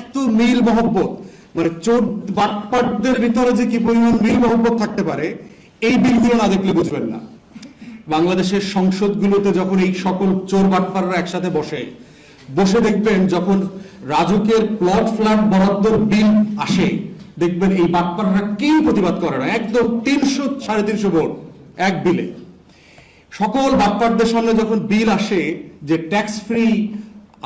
এত মিল মহব্বত। মানে চোর বাটপাটদের ভিতরে যে কি পরিমাণ মিল মহব্বত থাকতে পারে, এই বিলগুলো না দেখলে বুঝবেন না। বাংলাদেশের সংসদগুলোতে যখন এই সকল চোর বাটপাররা একসাথে বসে বসে দেখবেন যখন রাজুকের প্লট ফ্ল্যাট বরাদ্দর বিল আসে, দেখবেন এই বাটপাররা কেউ প্রতিবাদ করে না। একদম তিনশো, সাড়ে তিনশো ভোট, এক বিলে। সকল বাটপারদের সামনে যখন বিল আসে যে ট্যাক্স ফ্রি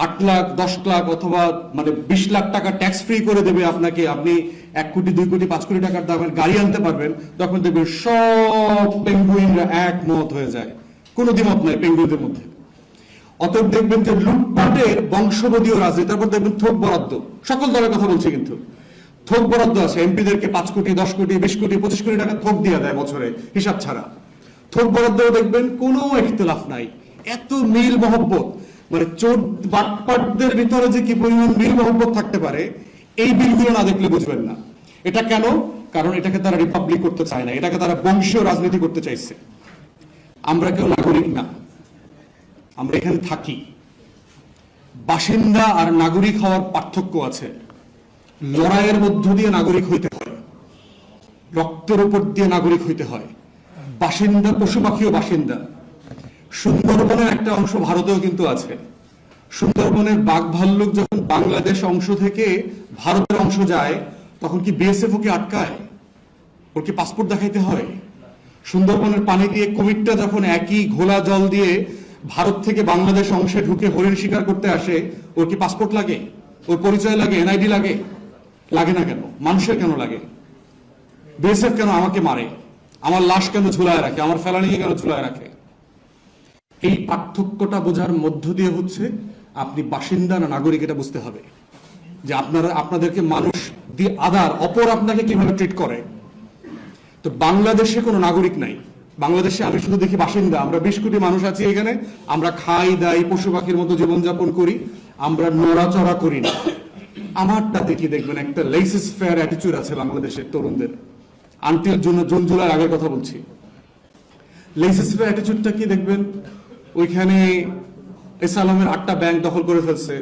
আট লাখ, দশ লাখ অথবা মানে বিশ লাখ টাকা ট্যাক্স ফ্রি করে দেবে আপনাকে। আপনি এক কোটি, দুই কোটি, পাঁচ কোটি টাকার দামের গাড়ি আনতে পারবেন, তখন দেখবেন সব পেঙ্গুইনরা একমত হয়ে যায়। কোনো দ্বিমত নাই পেঙ্গুইনদের মধ্যে। অতএব দেখবেন যে লুটপাটের বংশবদীয় রাজনীতি, তারপর দেখবেন থোক বরাদ্দ। সকল দলের কথা বলছি কিন্তু। থোক বরাদ্দ আছে, এমপিদেরকে পাঁচ কোটি, দশ কোটি, বিশ কোটি, পঁচিশ কোটি টাকা থোক দিয়ে দেয় বছরে, হিসাব ছাড়া। থোক বরাদ্দ দেখবেন কোনো ইখতলাফ নাই। এত মিল মহব্বত। মানে চোর বাটপাটদের ভিতরে যে কি পরিমাণ মিল মহব্বত থাকতে পারে, এই বিলগুলো না দেখলে বুঝবেন না। এটা কেন? কারণ এটাকে তারা রিপাবলিক করতে চায় না। এটাকে তারা বংশীয় রাজনীতি করতে চাইছে। আমরা কেউ নাগরিক না। আমরা এখানে থাকি। বাসিন্দা আর নাগরিক হওয়ার পার্থক্য আছে। লড়াইয়ের মধ্য দিয়ে নাগরিক হইতে হয়। রক্তের উপর দিয়ে নাগরিক হইতে হয়। বাসিন্দা পশু পাখিও বাসিন্দা। সুন্দরবনের একটা অংশ ভারতেও কিন্তু আছে। সুন্দরবনের বাঘ ভাল্লুক যখন বাংলাদেশ অংশ থেকে ভারতের অংশ যায়, তখন কি বিএসএফ ওকে আটকায়? ওর কি পাসপোর্ট দেখাইতে হয়? সুন্দরবনের পানি দিয়ে কুমিরটা যখন একই ঘোলা জল দিয়ে ভারত থেকে বাংলাদেশ অংশে ঢুকে হরিণ শিকার করতে আসে, ওর কি পাসপোর্ট লাগে? ওর পরিচয় লাগে? এনআইডি লাগে? লাগে না কেন? মানুষের কেন লাগে? বিএসএফ কেন আমাকে মারে? আমার লাশ কেন ঝুলায় রাখে? আমার ফেলানিকে কেন ঝুলায় রাখে? এই পার্থক্যটা বোঝার মধ্য দিয়ে হচ্ছে আপনি বাসিন্দা না নাগরিক এটা বুঝতে হবে। যে আপনারা, আপনাদেরকে মানুষ দিয়ে আদার, অপর আপনাকে কীভাবে ট্রিট করে? তো বাংলাদেশে কোনো নাগরিক নাই। বাংলাদেশে আমি শুধু দেখি বাসিন্দা। আমরা বিশ কোটি মানুষ আছি এখানে। আমরা খাই, দাই, পশু পাখির মতো জীবনযাপন করি। আমরা নড়াচড়া করি না। আমারটা দেখি দেখবেন, একটা লেসিস ফেয়ার অ্যাটিচিউড আছে বাংলাদেশের তরুণদের। আনটিল জুন জুন জুলাই আগের কথা বলছি। লেসিস ফেয়ার অ্যাটিচিউডটা কি দেখবেন? ওইখানে এস আলমের আটটা ব্যাংক দখল করে ফেলছে।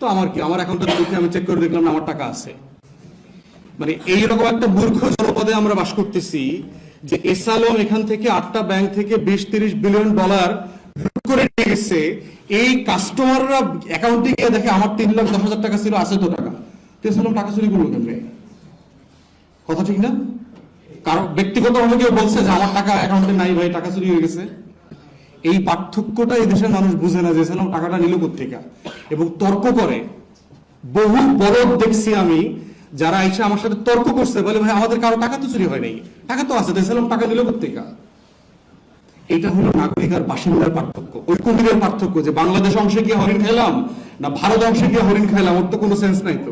তো আমার কি, আমার অ্যাকাউন্টটা দেখে আমি চেক করে দেখলাম আমার টাকা আছে। মানে এইরকম একটা মূর্খ জনপদে আমরা বাস করতেছি যে এস আলম এখান থেকে আটটা ব্যাংক থেকে বিশ, তিরিশ বিলিয়ন ডলার করে নিয়ে গেছে। এই কাস্টমাররা অ্যাকাউন্টে গিয়ে দেখে আমার তিন লাখ দশ হাজার টাকা ছিল, আছে তো টাকা। এস আলম টাকা চুরি করল কেমনে? কথা ঠিক না? কারণ ব্যক্তিগতভাবে কেউ বলছে যে আমার টাকা অ্যাকাউন্টে নাই ভাই, টাকা চুরি হয়ে গেছে। এই পার্থক্যটা দেশের মানুষ বুঝে না যে টাকাটা নিল কোথেকে এবং তর্ক করে। বহু বড় দেখছি আমি যারা এসে আমার সাথে তর্ক করছে, বলে, ভাই, আমাদের কারও টাকা তো চুরি হয় নাই। টাকা তো আছে দেশালাম টাকা নিল কোথেকে এটা হলো নাগরিক আর বাসিন্দার পার্থক্য। ওই কুমিরের পার্থক্য যে বাংলাদেশ অংশে গিয়ে হরিণ খেলাম, না ভারত অংশে গিয়ে হরিণ খেলাম, ওর তো কোনো সেন্স নাই তো।